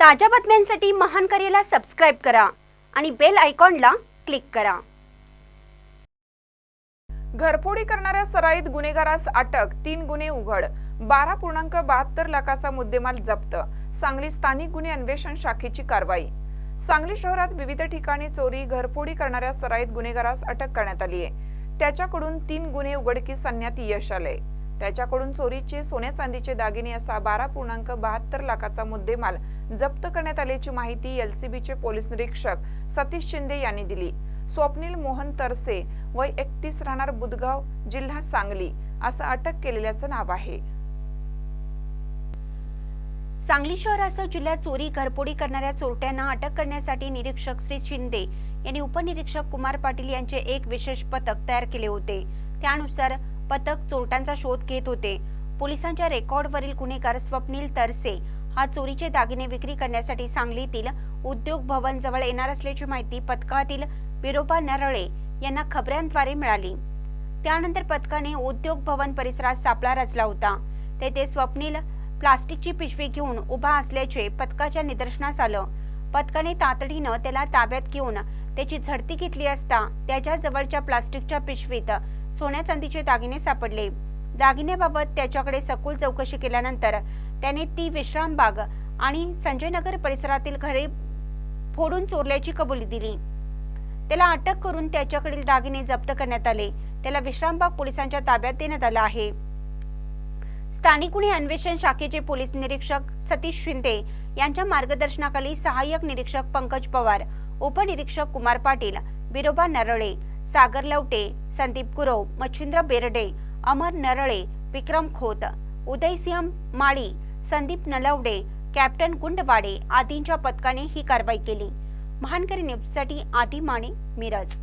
ताज्या बातम्यांसाठी महान करेला सबस्क्राईब करा आणि बेल आयकॉनला क्लिक करा. घरफोडी करणाऱ्या सराईत गुन्हेगारास अटक तीन गुन्हे उघड बारा पूर्णांक बहात्तर लाखाचा मुद्देमाल जप्त सांगली स्थानिक गुन्हे अन्वेषण शाखेची कारवाई. सांगली शहरात विविध ठिकाणी चोरी घरफोडी करणाऱ्या सराईत गुन्हेगारास अटक करण्यात आली आहे त्याच्याकडून तीन गुन्हे उघडकीस आणण्यात यश आले त्याच्याकडून चोरीचे सोन्या चांदीचे दागिने असा बारा पूर्णांक बहात्तर लाखाचा मुद्देमाल जप्त करण्यात आल्याची माहिती एलसीबीचे पोलीस निरीक्षक सतीश शिंदे यांनी दिली. स्वप्नील मोहन तरसे वय एकतीस राहणार बुधगाव जिल्हा सांगली असं अटक केलेल्याचं नाव आहे. सांगली शहरासह जिल्ह्यात चोरी घरपोडी करणाऱ्या चोरट्यांना अटक करण्यासाठी निरीक्षक श्री शिंदे यांनी उपनिरीक्षक कुमार पाटील यांचे एक विशेष पथक तयार केले होते. त्यानुसार पथक चोरट्यांचा शोध घेत होते. पोलिसांच्या रेकॉर्डवरील गुन्हेगार स्वप्नील तरसे हा चोरीचे दागिने विक्री करण्यासाठी सांगलीतील उद्योग भवन जवळ येणार असल्याची माहिती पथकातील विरोबा नरळे यांना खबऱ्यांद्वारे मिळाली. त्यानंतर पथकाने उद्योग भवन परिसरात सापळा रचला होता. तेथे स्वप्नील प्लास्टिकची पिशवी घेऊन उभा असल्याचे पथकाच्या निदर्शनास आलं. पथकाने तातडीनं त्याला ताब्यात घेऊन त्याची झडती घेतली असता त्याच्या जवळच्या प्लास्टिकच्या पिशवीत सोन्या चांदीचे दागिने सापडले. दागिन्याबाबत त्याच्याकडे सखोल चौकशी केल्यानंतर त्याने ती विश्रामबाग आणि संजयनगर परिसरातील घरे फोडून चोरल्याची कबुली दिली. त्याला अटक करून त्याच्याकडील दागिने जप्त करण्यात आले. त्याला विश्रामबाग पोलिसांच्या ताब्यात देण्यात आलं आहे. स्थानिक गुन्हे अन्वेषण शाखेचे पोलीस निरीक्षक सतीश शिंदे यांच्या मार्गदर्शनाखाली सहाय्यक निरीक्षक पंकज पवार उपनिरीक्षक कुमार पाटील विरोबा नरळे सागर लवटे संदीप गुरव मच्छिंद्र बेरडे अमर नरळे विक्रम खोत उदयसिंह माळी संदीप नलवडे कॅप्टन गुंडवाडे आदींच्या पथकाने ही कारवाई केली. महानकरी न्यूजसाठी आदी माने मिरज.